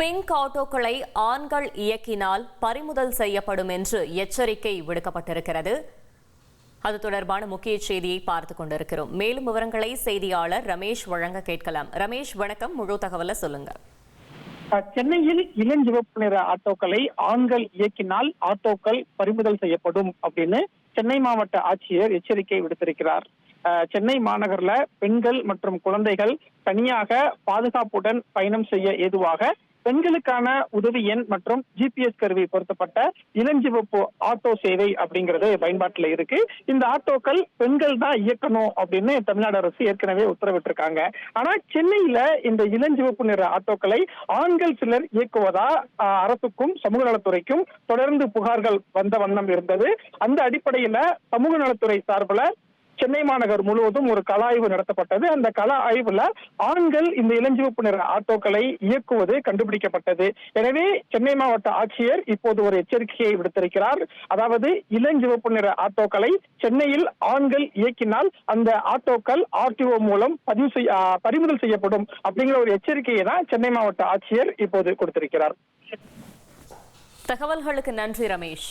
Pink ஆட்டோக்களை ஆண்கள் இயக்கினால் பறிமுதல் செய்யப்படும் என்று எச்சரிக்கை விடுக்கப்பட்டிருக்கிறது. அது தொடர்பான முக்கிய செய்தியை பார்த்து கொண்டிருக்கிறோம். மேலும் விவரங்களை செய்தியாளர் ரமேஷ் வழங்க கேட்கலாம். ரமேஷ் வணக்கம். முழு தகவலை சொல்லுங்க. அஹ் சென்னையில் இளஞ்சிவப்பு நிற ஆட்டோக்களை ஆண்கள் இயக்கினால் ஆட்டோக்கள் பறிமுதல் செய்யப்படும் அப்படின்னு சென்னை மாவட்ட ஆட்சியர் எச்சரிக்கை விடுத்திருக்கிறார். அஹ் சென்னை மாநகர்ல பெண்கள் மற்றும் குழந்தைகள் தனியாக பாதுகாப்புடன் பயணம் செய்ய ஏதுவாக பெண்களுக்கான உதவி எண் மற்றும் ஜிபிஎஸ் கருவி பொருத்தப்பட்ட இளஞ்சிவப்பு ஆட்டோ சேவை அப்படிங்கிறது பயன்பாட்டில் இருக்கு. இந்த ஆட்டோக்கள் பெண்கள் தான் இயக்கணும் அப்படின்னு தமிழ்நாடு அரசு ஏற்கனவே உத்தரவிட்டிருக்காங்க. ஆனா சென்னையில இந்த இளஞ்சிவப்பு நிற ஆட்டோக்களை ஆண்கள் சிலர் இயக்குவதா அரசுக்கும் சமூக நலத்துறைக்கும் தொடர்ந்து புகார்கள் வந்த வண்ணம் இருந்தது. அந்த அடிப்படையில சமூக நலத்துறை சார்பில் சென்னை மாநகர் முழுவதும் ஒரு கள ஆய்வு நடத்தப்பட்டது. அந்த கள ஆய்வுல ஆண்கள் இந்த இளஞ்சிவப்பு நிற ஆட்டோக்களை இயக்குவது கண்டுபிடிக்கப்பட்டது. எனவே சென்னை மாவட்ட ஆட்சியர் இப்போது ஒரு எச்சரிக்கையை விடுத்திருக்கிறார். அதாவது இளஞ்சிவப்பு நிற ஆட்டோக்களை சென்னையில் ஆண்கள் இயக்கினால் அந்த ஆட்டோக்கள் ஆர்டிஓ மூலம் பதிவு செய்ய பறிமுதல் செய்யப்படும் அப்படிங்கிற ஒரு எச்சரிக்கையை தான் சென்னை மாவட்ட ஆட்சியர் இப்போது கொடுத்திருக்கிறார். தகவல்களுக்கு நன்றி ரமேஷ்.